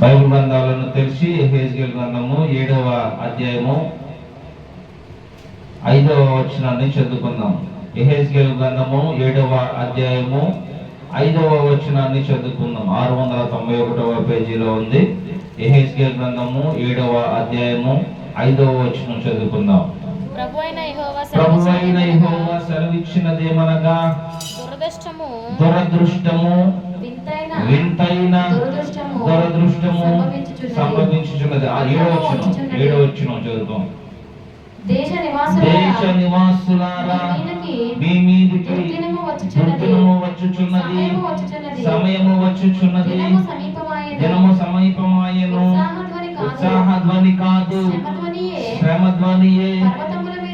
Bible గ్రంథాలను తెలిసి హేజ్గేల్ గ్రంథము ఏడవ అధ్యాయము ఐదవ వచనాన్ని చదువుకుందాం. ఎహెజ్గేల్ గ్రంథము ఏడవ అధ్యాయము ఐదవ వచనాన్ని చదువుకుందాం. ఆరు వందల తొంభై ఒకటవ పేజీలో ఉంది. ఎహెజ్గేల్ గ్రంథము ఏడవ అధ్యాయము ఐదవ వచనం చదువుకుందాం. ప్రభు అయిన సెలవిచ్చినదేమనగా? దురదృష్టము దురదృష్టము వింతైన దురదృష్టము సంభవించుచున్నది. ఆ ఏడో వచ్చిన ఏడో వచ్చిన చదువుతాం దేశ నివాసులారా, మీ మీదికి దుర్దినము వచ్చుచున్నది. సమయము వచ్చుచున్నది. దినము సమీపమాయెను. ఉత్సాహ ధ్వని కాదు. శ్రమధ్వనియే. శ్రమ ధ్వనియే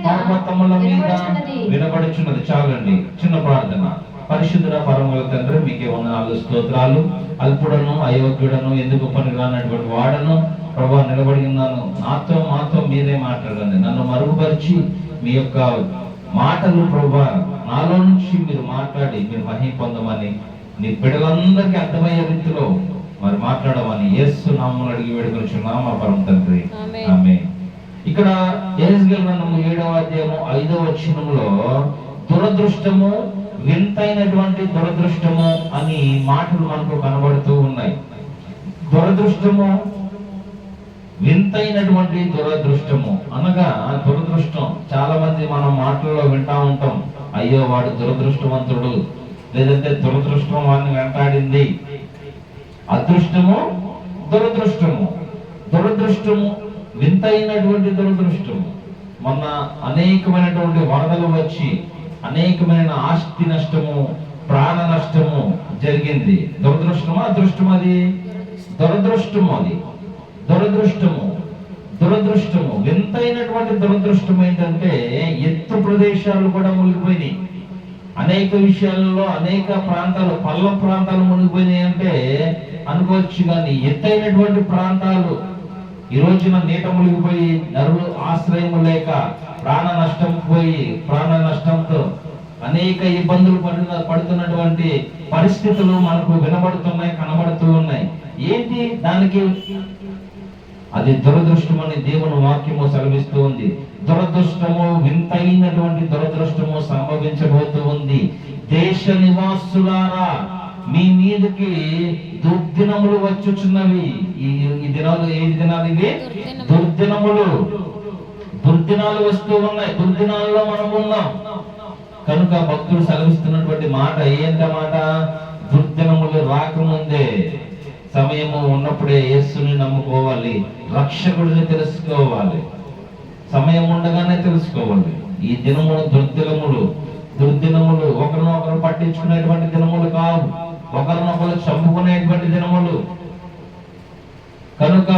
పర్వతముల మీద. వినబడుచున్నది. చాలండి. చిన్న ప్రార్థన. పరిశుద్ధుల పరముల తండ్రి మీకే వందనాలు స్తోత్రాలు. అల్పుడను అయోగ్యుడను ఎందుకు పనికిరానటువంటి వాడను? ప్రభా నిలబడి ఉన్నాను. నాతో మాతో మీరే మాట్లాడండి. నన్ను మరుగుపరిచి మీ యొక్క మాటలు ప్రభా నాలో నుంచి మీరు మాట్లాడి మీరు మహిం పొందమని నీ బిడ్డలందరికీ అర్థమయ్యే రీతిలో మరి మాట్లాడమని యేసు నామములు అడిగి వేడుకొనిచున్నాం మా పరమ తండ్రి. ఆమె ఇక్కడ ఏజ్గల్ గ్రంథము ఏడవ అధ్యాయము ఐదవ వచనములో దురదృష్టము వింతైనటువంటి దురదృష్టము అని మాటలు మనకు కనబడుతూ ఉన్నాయి. దురదృష్టము వింతైనటువంటి దురదృష్టము. అనగా దురదృష్టం చాలా మంది మనం మాటల్లో వింటా ఉంటాం. అయ్యో వాడు దురదృష్టవంతుడు. లేదంటే దురదృష్టం వాడిని వెంటాడింది. అదృష్టము దురదృష్టము. దురదృష్టము వింతైనటువంటి దురదృష్టము. మొన్న అనేకమైనటువంటి వరదలు వచ్చి అనేకమైన ఆస్తి నష్టము ప్రాణ నష్టము జరిగింది. దురదృష్టమా? అదృష్టం అది. దురదృష్టము అది. దురదృష్టము. దురదృష్టము. వింతైనటువంటి దురదృష్టం ఏంటంటే ఎత్తు ప్రదేశాలు కూడా మునిగిపోయినాయి. అనేక విషయాల్లో అనేక ప్రాంతాలు పల్లం ప్రాంతాలు మునిగిపోయినాయి అంటే అనుకోవచ్చు కానీ ఎత్తైనటువంటి ప్రాంతాలు ఈ రోజున నీట మునిగిపోయి నరులు ఆశ్రయము లేక ప్రాణ నష్టం పోయి ప్రాణ నష్టంతో అనేక ఇబ్బందులు పడిన పడుతున్నటువంటి పరిస్థితులు మనకు వినబడుతున్నాయి కనబడుతూ ఉన్నాయి. ఏంటి? దానికి అది దురదృష్టమని దేవుని వాక్యము సెలవిస్తూ ఉంది. దురదృష్టము వింతైనటువంటి దురదృష్టము సంభవించబోతూ ఉంది. దేశ నివాసులారా మీ మీదకి దుర్దినములు వచ్చుచున్నవి. ఈ ఈ దినాలు ఏ దినాలు ఇవి? దుర్దినములు. దుర్దినాలు వస్తూ ఉన్నాయి. దుర్దినాల్లో మనం ఉన్నాం కనుక భక్తుడు సెలవిస్తున్నటువంటి మాట ఏంట మాట దుర్దినములు రాకముందే సమయము ఉన్నప్పుడే యేసుని నమ్ముకోవాలి. రక్షకుడిని తెలుసుకోవాలి. సమయం ఉండగానే తెలుసుకోవాలి. ఈ దినములు దుర్దినములు. దుర్దినములు ఒకరినొకరు పట్టించుకునేటువంటి దినములు కావు. ఒకరినొకరు చంపుకునేటువంటి దినములు. కనుక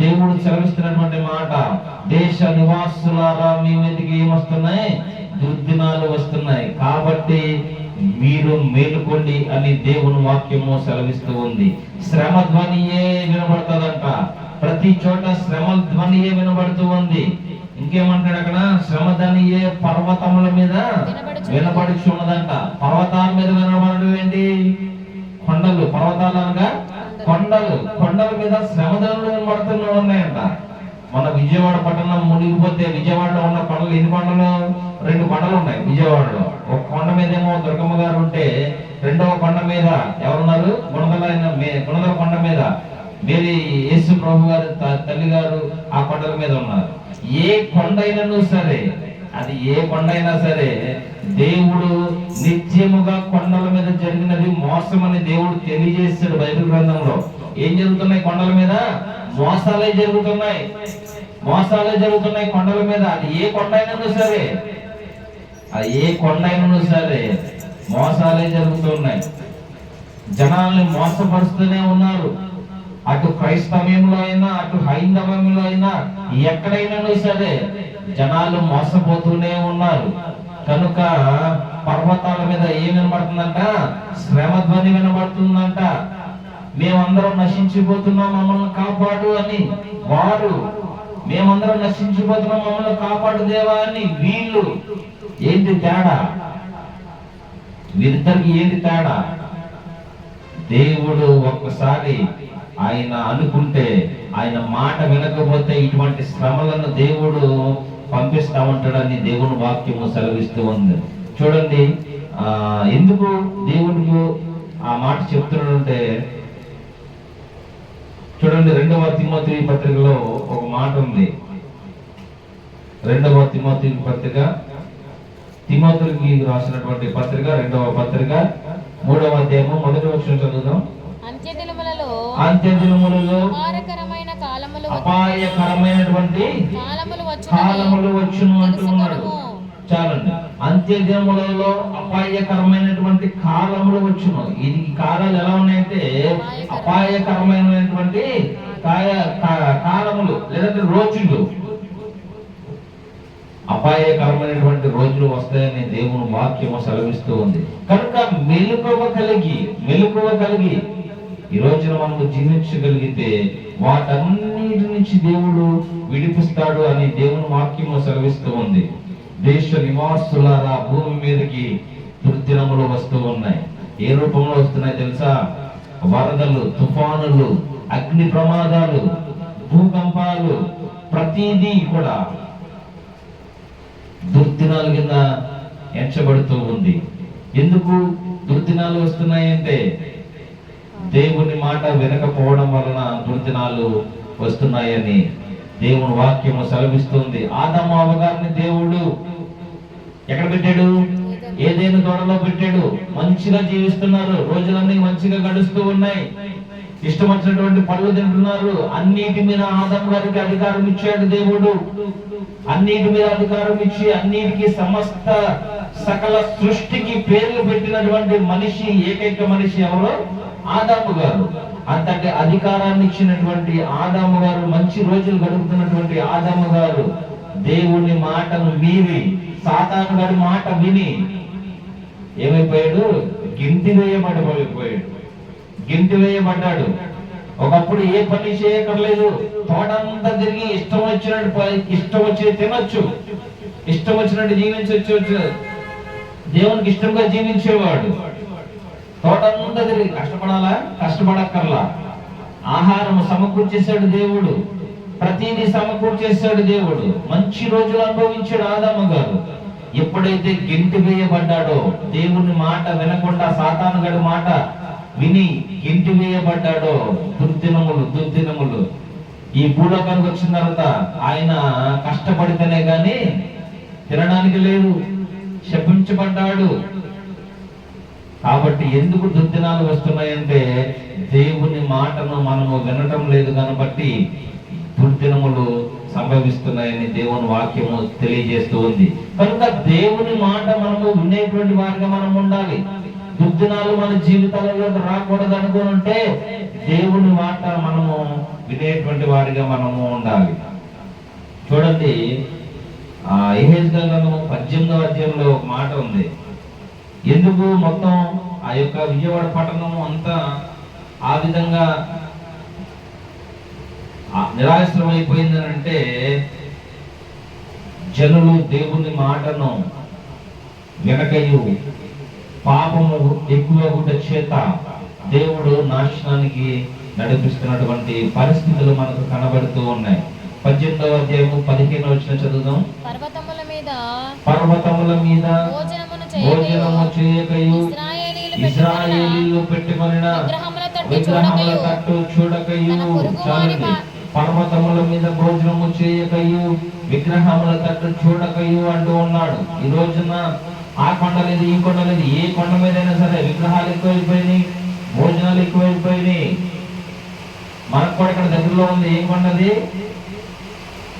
దేవుడు సెలవిస్తున్నటువంటి మాట దేశ నివాసులారా మీ మీదకి ఏమొస్తున్నాయి? దుర్దినాలు వస్తున్నాయి. కాబట్టి మీరు మేలుకోండి అని దేవుని వాక్యము సెలవిస్తూ ఉంది. శ్రమ ధ్వనియే వినబడుతుందంట. ప్రతి చోట శ్రమ ధ్వనియే వినబడుతూ ఉంది. ఇంకేమంటాడు అక్కడ? శ్రమ ధ్వనియే పర్వతముల మీద వినపడుచున్నదంట పర్వతాల మీద వినబడడం ఏంటి? కొండలు. పర్వతాలు అనగా కొండలు. కొండల మీద శ్రమధనులు వినబడుతూ ఉన్నాయంట. మన విజయవాడ పట్టణం మునిగిపోతే విజయవాడలో ఉన్న కొండలు ఎన్ని కొండలు? రెండు కొండలు ఉన్నాయి విజయవాడలో. ఒక కొండ మీద ఏమో దుర్గమ్మ గారు ఉంటే రెండవ కొండ మీద ఎవరున్నారు? గుణదల మే- గుణదల కొండ మీద మేరీ యేసు ప్రభు గారు త- తల్లి గారు ఆ కొండల మీద ఉన్నారు. ఏ కొండ అయినను సరే అది ఏ కొండ అయినా సరే దేవుడు నిత్యముగా కొండల మీద జరిగినది మోసం అని దేవుడు తెలియజేస్తాడు బైబిల్ గ్రంథంలో. ఏం జరుగుతున్నాయి కొండల మీద? మోసాలే జరుగుతున్నాయి. మోసాలే జరుగుతున్నాయి కొండల మీద. అది ఏ కొండ అయినా సరే. అది ఏ కొండ అయినా సరే. మోసాలే జరుగుతున్నాయి. జనాల్ని మోసపరుస్తూనే ఉన్నారు. అటు క్రైస్తవ్యంలో అయినా అటు హైందవంలో అయినా ఎక్కడైనా సరే జనాలు మోసపోతూనే ఉన్నారు. కనుక పర్వతాల మీద ఏం వినబడుతుందంట? శ్రమ ధ్వని వినబడుతుందంట. మేమందరం నశించిపోతున్నాం మమ్మల్ని కాపాడు అని. వారు మేమందరం నశించిపోతున్నాం మమ్మల్ని కాపాడు దేవా అని వీళ్ళు. ఏంటి తేడా? వీరిద్దరికి ఏంటి తేడా? దేవుడు ఒక్కసారి ఆయన అనుకుంటే ఆయన మాట వినకపోతే ఇటువంటి శ్రమలను దేవుడు పంపిస్తా ఉంటాడని దేవుని వాక్యము సెలవిస్తూ ఉంది. చూడండి ఆ ఎందుకు దేవుడు ఆ మాట చెప్తున్నాడంటే చూడండి రెండవ తిమోతి పత్రికలో ఒక మాట ఉంది. రెండవ తిమోతి పత్రిక తిమోతులకి రాసినటువంటి పత్రిక రెండవ పత్రిక మూడవ అధ్యాయము మొదటి వచ్చిన చదువుదాం. అంత్యదినములలో అపాయకరమైనటువంటి కాలములు వచ్చును అంటున్నాడు చాలండి అంత్య దినములలో అపాయకరమైనటువంటి కాలములు వచ్చును. ఇది ఈ కాలాలు ఎలా ఉన్నాయంటే అపాయకరమైనటువంటి కాలములు లేదంటే రోజులు. అపాయకరమైనటువంటి రోజులు వస్తాయని దేవుని వాక్యము సెలవిస్తూ ఉంది. కనుక మెలుకువ కలిగి మెలుకువ కలిగి ఈ రోజున మనము జీవించగలిగితే వాటన్నిటి నుంచి దేవుడు విడిపిస్తాడు అని దేవుని వాక్యము సెలవిస్తూ ఉంది. దేశ నివాసులారా భూమి మీదకి దుర్దినములు వస్తూ ఉన్నాయి. ఏ రూపంలో వస్తున్నాయి తెలుసా? వరదలు తుఫానులు అగ్ని ప్రమాదాలు భూకంపాలు ప్రతిదీ కూడా దుర్దినాల కింద ఎంచబడుతూ ఉంది. ఎందుకు దుర్దినాలు వస్తున్నాయంటే దేవుని మాట వినకపోవడం వలన దుర్దినాలు వస్తున్నాయని దేవుని వాక్యము సెలవిస్తుంది. ఆదమ అవగారిని దేవుడు ఎక్కడ పెట్టాడు? ఏదైనా తోటలో పెట్టాడు. మంచిగా జీవిస్తున్నారు. రోజులన్నీ మంచిగా గడుస్తూ ఉన్నాయి. ఇష్టం వచ్చినటువంటి పళ్ళు తింటున్నారు. అన్నిటి మీద ఆదం గారికి అధికారం ఇచ్చాడు దేవుడు. అన్నిటి మీద అధికారం ఇచ్చి అన్నిటికి సమస్త సకల సృష్టికి పేర్లు పెట్టినటువంటి మనిషి ఏకైక మనిషి ఎవరో? ఆదాము గారు. అంతటి అధికారాన్ని ఇచ్చినటువంటి ఆదాము గారు మంచి రోజులు గడుపుతున్నటువంటి ఆదాము గారు. దేవుని మాటను మీరి సాతాను గారి మాట విని ఏమైపోయాడు? గింతి వేయబడి పడిపోయాడు గింతి వేయబడ్డాడు. ఒకప్పుడు ఏ పని చేయక్కర్లేదు. తోటంతా తిరిగి ఇష్టం వచ్చినట్టు ఇష్టం వచ్చి తినొచ్చు. ఇష్టం వచ్చినట్టు జీవించవచ్చు దేవునికి ఇష్టంగా జీవించేవాడు. తోటంతా తిరిగి కష్టపడాలా? కష్టపడక్కర్లా? ఆహారం సమకూర్చేశాడు దేవుడు. ప్రతిదీ సమకూర్చేస్తాడు దేవుడు. మంచి రోజులు అనుభవించాడు ఆదాము గారు. ఎప్పుడైతే గెంటి వేయబడ్డాడో దేవుని మాట వినకుండా సాతాను గడి మాట విని గెంటి వేయబడ్డాడో దుర్దినములు దుర్దినములు. ఈ భూలోకానికి వచ్చిన తర్వాత ఆయన కష్టపడితేనే గాని తినడానికి లేదు శపించబడ్డాడు. కాబట్టి ఎందుకు దుర్దినాలు వస్తున్నాయంటే దేవుని మాటను మనము వినటం లేదు. కాబట్టి దుర్దినములు సంభవిస్తున్నాయని దేవుని వాక్యము తెలియజేస్తూ ఉంది. కనుక దేవుని మాట మనము ఉండేటువంటి వారిగా మనం ఉండాలి. దుర్దినాలు మన జీవితాలలో రాకూడదు అనుకుని ఉంటే దేవుని మాట మనము వినేటువంటి వారిగా మనము ఉండాలి. చూడండి ఆ ఎహెజ్ గ్రంథము పద్దెనిమిదవ అధ్యాయంలో ఒక మాట ఉంది. ఎందుకు మొత్తం ఆ యొక్క విజయవాడ పట్టణం అంతా ఆ విధంగా నిరాశ్రం అయిపోయిందని అంటే జనులు దేవుని మాటను వెనకయు పాపము ఎక్కువ చేత దేవుడు నాశనానికి నడిపిస్తున్నటువంటి పరిస్థితులు మనకు కనబడుతూ ఉన్నాయి. పద్దెనిమిదవ అధ్యాయము పదిహేను వచ్చిన చదువుదాం. పర్వతముల మీద పర్వతముల మీద భోజనము చేయకయు. ఇశ్రాయేలీయులు పెట్టుకొనిన ఇస్రాయేలీలు పెట్టుకొనిన విగ్రహముల తట్టు చూడకయు. చాలండి. పర్వతముల మీద భోజనము చేయకయు విగ్రహముల తట్టు చూడకయు అంటూ ఉన్నాడు. ఈ రోజున ఆ కొండ లేదు ఈ కొండ లేదు ఏ కొండ మీదైనా సరే విగ్రహాలు ఎక్కువైపోయినాయి భోజనాలు ఎక్కువైపోయినాయి. మనకు కూడా ఇక్కడ దగ్గరలో ఉంది ఏం కొండది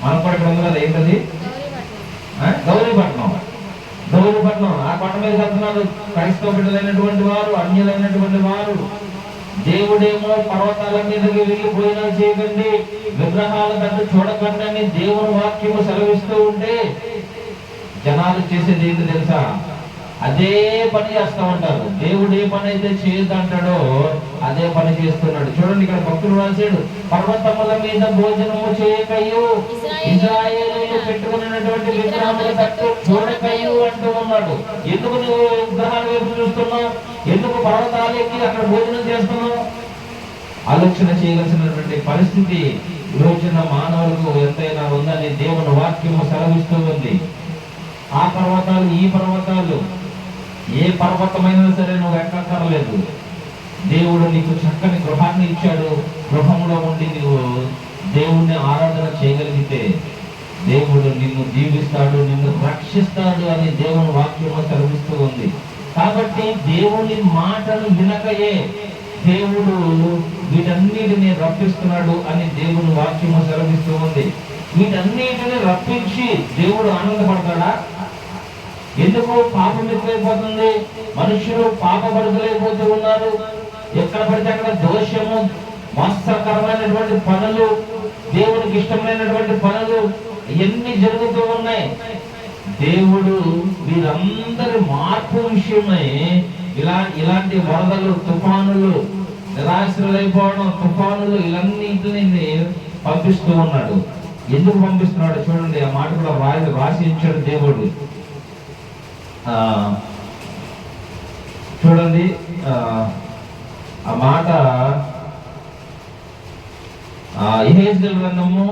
మనకు కూడా ఇక్కడ ఉంది కదా ఏంటది? గౌరీపట్నం. ఆ? గౌరీపట్నం. గౌరీపట్నం. ఆ కొండ మీద చెప్తున్నారు క్రైస్తవ బిడ్డలైనటువంటి వారు అన్యులైనటువంటి వారు. దేవుడేమో పర్వతాల మీదకి వెళ్ళిపోయినా చేయకండి విగ్రహాల కంటే చూడకండి అని దేవుని వాక్యము సెలవిస్తూ ఉంటే జనాలు చేసేది ఏంటి తెలుసా? అదే పని చేస్తా ఉంటారు. దేవుడు ఏ పని అయితే చేయదంటాడో అదే పని చేస్తున్నాడు. చూడండి ఇక్కడ భక్తులు రాశాడు పర్వతముల మీద భోజనము చేయకయ్యూ ఇజ్రాయేలీలు పెట్టుకున్నటువంటి విగ్రహములు తట్టు చూడకయు అంటూ ఉన్నాడు. ఎందుకు నువ్వు విగ్రహాల వైపు చూస్తున్నావు? పర్వతాలు ఎక్కి అక్కడ భోజనం చేస్తున్నావు ఆలోచన చేయవలసినటువంటి పరిస్థితి ఈ రోజున మానవులకు ఎంతైనా ఉందని దేవుని వాక్యము సెలవిస్తూ ఉంది. ఆ పర్వతాలు ఈ పర్వతాలు ఏ పర్వతమైనా సరే నువ్వు ఎక్కక్కర్లేదు. దేవుడు నీకు చక్కని గృహాన్ని ఇచ్చాడు. గృహంలో ఉండి నువ్వు దేవుణ్ణి ఆరాధన చేయగలిగితే దేవుడు నిన్ను దీవిస్తాడు నిన్ను రక్షిస్తాడు అని దేవుని వాక్యము సెలవిస్తూ కాబట్టి దేవుని మాటను వినకయే దేవుడు వీటన్నిటిని రప్పిస్తున్నాడు అని దేవుని వాక్యము సెలవిస్తూ ఉంది. వీటన్నిటిని రప్పించి దేవుడు ఆనందపడతాడా? ఎందుకు పాపం ఎక్కువైపోతుంది మనుషులు పాపపడుతులైపోతూ ఉన్నారు. ఎక్కడ పడితే అక్కడ దోషము మత్సరకరమైనటువంటి పనులు దేవునికి ఇష్టమైనటువంటి పనులు ఎన్ని జరుగుతూ ఉన్నాయి? దేవుడు వీరందరి మార్పు విషయమై ఇలా ఇలాంటి వరదలు తుఫానులు నిరాశ్రులైపోవడం తుఫానులు ఇవన్నింటిని పంపిస్తూ ఉన్నాడు. ఎందుకు పంపిస్తున్నాడు చూడండి ఆ మాట కూడా రాసి రాసించాడు దేవుడు. చూడండి ఆ, మాట ఎహెజ్గల్ గ్రంథము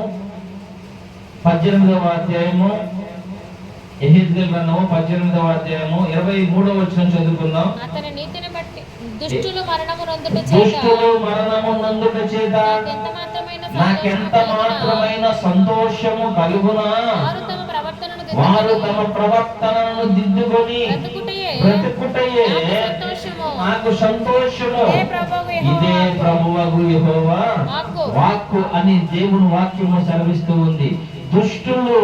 పద్దెనిమిదవ అధ్యాయము గ్రంథము పద్దెనిమిదవ అధ్యాయము ఇరవై మూడవ వచ్చిన చదువుకుందాం అతని నీతిని బట్టి దుష్టులు మరణము నొందుట చేత దుష్టులు మరణము నందుట చేత నాకెంత మాత్రమైన సంతోషము కలుగునా? వారు తమ ప్రవర్తనను వారు దిద్దుకొని బ్రతుకుటయే నాకు సంతోషము. ఇదే. ప్రభువగు యెహోవా. వాక్కు అని దేవుని వాక్యము సెలవిస్తూ ఉంది దుష్టులు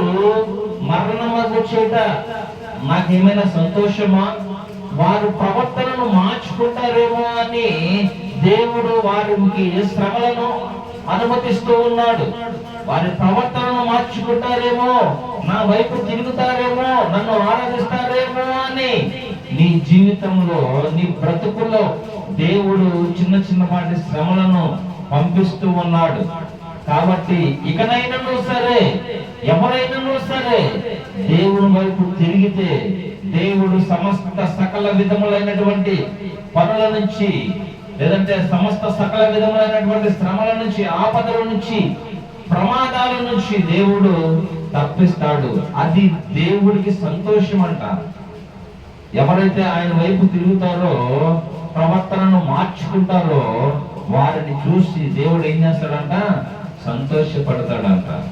మరణము చేత ఏమైనా సంతోషమా? వారు ప్రవర్తనను మార్చుకుంటారేమో అని దేవుడు వారికి శ్రమలను అనుమతిస్తూ ఉన్నాడు. వారి ప్రవర్తనను మార్చుకుంటారేమో? నా వైపు తిరుగుతారేమో? నన్ను ఆరాధిస్తారేమో అని నీ జీవితంలో నీ బ్రతుకులో దేవుడు చిన్న చిన్నపాటి శ్రమలను పంపిస్తూ ఉన్నాడు. కాబట్టి ఇకనైనను సరే ఎవరైనాను సరే దేవుని వైపు తిరిగితే దేవుడు సమస్త సకల విధములైనటువంటి పనుల నుంచి లేదంటే సమస్త సకల విధములైనటువంటి శ్రమల నుంచి ఆపదల నుంచి ప్రమాదాల నుంచి దేవుడు తప్పిస్తాడు. అది దేవుడికి సంతోషం అంట ఎవరైతే ఆయన వైపు తిరుగుతారో ప్రవర్తనను మార్చుకుంటారో వారిని చూసి దేవుడు ఏం చేస్తాడంట? సంతోషపడతాడంట.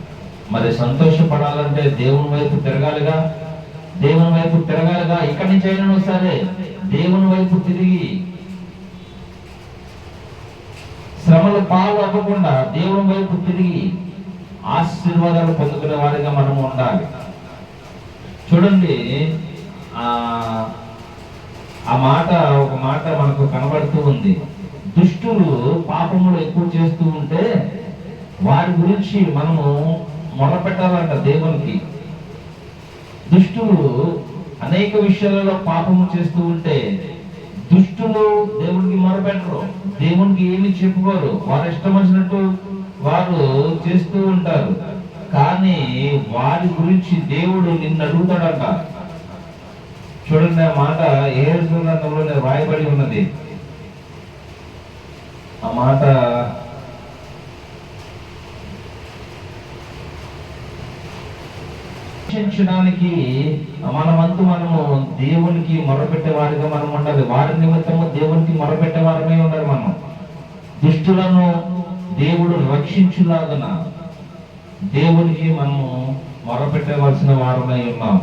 మరి సంతోషపడాలంటే దేవుని వైపు తిరగాలిగా? దేవుని వైపు తిరగాలిగా? ఇక్కడి నుంచి అయినా సరే దేవుని వైపు తిరిగి. శ్రమలు పాలు అవ్వకుండా దేవుని వైపు తిరిగి ఆశీర్వాదాలు పొందుకునే వారిగా మనం ఉండాలి. చూడండి ఆ ఆ మాట ఒక మాట మనకు కనబడుతూ ఉంది. దుష్టులు పాపములు ఎక్కువ చేస్తూ ఉంటే వారి గురించి మనము మొరపెట్టాలంట దేవునికి. దుష్టులు అనేక విషయాలలో పాపము చేస్తూ ఉంటే దుష్టులు దేవునికి మొరపెట్టరు. దేవునికి ఏమి చెప్పుకోరు. వారు ఇష్టం వచ్చినట్టు వారు చేస్తూ ఉంటారు. కానీ వారి గురించి దేవుడు నిన్ను అడుగుతాడంట. చూడండి ఆ మాట ఏ గ్రంథంలో రాయబడి ఉన్నది. ఆ మాట రక్షించడానికి మనమంతు మనము దేవునికి మొరపెట్టే వారిగా మనం ఉండాలి. వారి నిమిత్తము దేవునికి మొరపెట్టే వారమే ఉండాలి మనం. దుష్టులను దేవుడు రక్షించులాగన దేవునికి మనము మొరపెట్టవలసిన వారమై ఉన్నాం.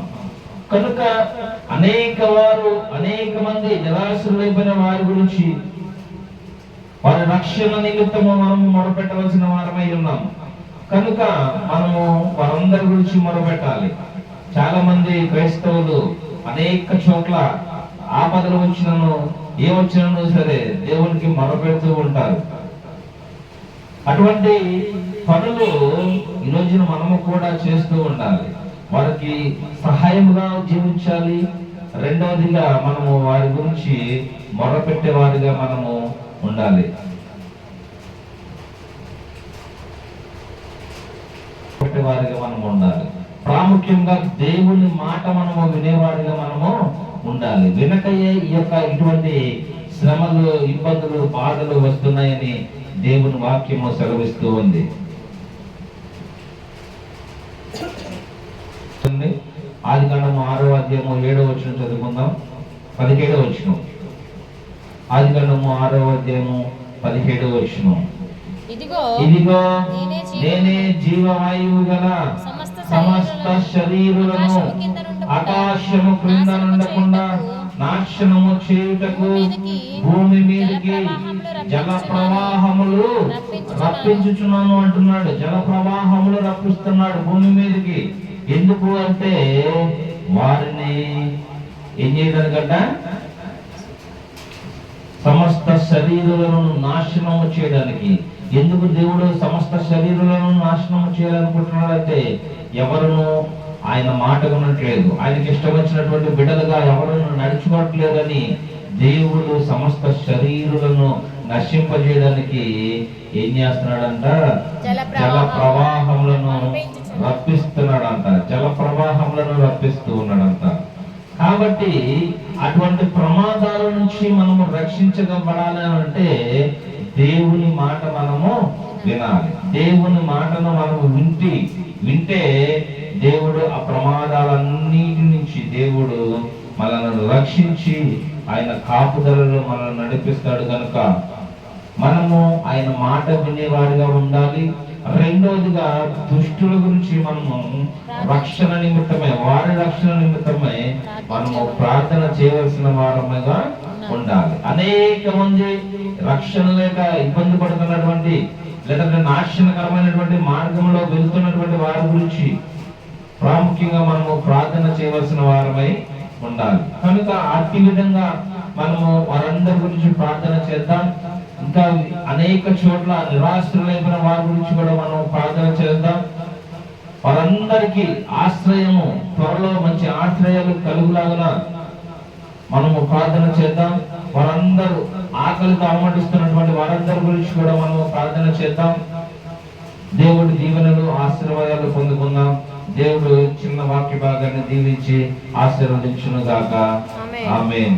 కనుక అనేక వారు అనేక మంది నిరాశలైపోయిన వారి గురించి వారి రక్షణ నిమిత్తము మనము మొరపెట్టవలసిన వారమై ఉన్నాం. కనుక మనము వారందరి గురించి మొరపెట్టాలి. చాలా మంది క్రైస్తవులు అనేక చోట్ల ఆపదలు వచ్చినను ఏ వచ్చినను సరే దేవునికి మొరపెడుతూ ఉంటారు. అటువంటి పనులు ఈ రోజున మనము కూడా చేస్తూ ఉండాలి. వారికి సహాయముగా జీవించాలి. రెండవదిగా మనము వారి గురించి మొరపెట్టే వారిగా మనము ఉండాలి. వారిగా మనం ఉండాలి. ప్రాముఖ్యంగా దేవుని మాట మనము వినేవారిగా మనము ఉండాలి. వెనకయ్యే ఈ యొక్క ఇటువంటి శ్రమలు ఇబ్బందులు బాధలు వస్తున్నాయని దేవుని వాక్యము సెలవిస్తూ ఉంది. ఆది కాండము ఆరో అధ్యాయము ఏడో వచ్చిన చదువుకుందాం. పదిహేడో వచ్చిన ఆది కాండము ఆరో అధ్యాయము పదిహేడో వచ్చినాం ఇదిగో నేనే జీవ- నేనే జీవవాయువు గల సమస్త శరీరులను ఆకాశము క్రింద నుండకుండా నాశనము చేయుటకు భూమి మీదికి, జల ప్రవాహములు రప్పించుచున్నాను. రప్పించుచున్నాను. అంటున్నాడు. జల ప్రవాహములు రప్పిస్తున్నాడు భూమి మీదకి. ఎందుకు అంటే వారిని ఏం చేయడానికంట సమస్త శరీరులను నాశనము చేయడానికి ఎందుకు దేవుడు సమస్త శరీరాలను నాశనం చేయాలనుకుంటున్నాడంటే ఎవరును ఆయన మాట ఉన్నట్లేదు ఆయనకి ఇష్టం వచ్చినటువంటి బిడ్డలుగా ఎవరును నడుచుకోవట్లేదని దేవుడు సమస్త శరీరులను నశింపజేయడానికి ఏం చేస్తున్నాడంట? జల ప్రవాహములను రప్పిస్తున్నాడంట. జల ప్రవాహములను రప్పిస్తూ ఉన్నాడంట. కాబట్టి అటువంటి ప్రమాదాల నుంచి మనము రక్షించబడాలి అంటే దేవుని మాట మనము వినాలి. దేవుని మాటను మనము వింటి వింటే దేవుడు ఆ ప్రమాదాలన్నిటి నుంచి దేవుడు మనల్ని రక్షించి ఆయన కాపుదలలో మనల్ని నడిపిస్తాడు కనుక మనము ఆయన మాట వినేవాడిగా ఉండాలి. రెండోదిగా దుష్టుల గురించి మనము రక్షణ నిమిత్తమై వారి రక్షణ నిమిత్తమై మనము ప్రార్థన చేయవలసిన వారముగా ఉండాలి. అనేక మంది రక్షణ లేక ఇబ్బంది పడుతున్నటువంటి లేదంటే నాశనకరమైనటువంటి మార్గంలో వెళ్తున్నటువంటి వారి గురించి ప్రాముఖ్యంగా మనము ప్రార్థన చేయవలసిన వారమై ఉండాలి. కనుక అట్టి విధంగా మనము వారందరి గురించి ప్రార్థన చేద్దాం. ఇంకా అనేక చోట్ల నిరాశ్రులైపోయిన వారి గురించి కూడా మనం ప్రార్థన చేద్దాం. వారందరికీ ఆశ్రయము త్వరలో మంచి ఆశ్రయాలు కలుగులాగా మనము ప్రార్థన చేద్దాం. వారందరూ ఆకలితో అలమటిస్తున్నటువంటి వారందరి గురించి కూడా మనము ప్రార్థన చేద్దాం. దేవుడి దీవెనలు ఆశీర్వాదాలు పొందుకుందాం. దేవుడు చిన్న వాక్య భాగాన్ని దీవించి ఆశీర్వదించును గాక. ఆమేన్.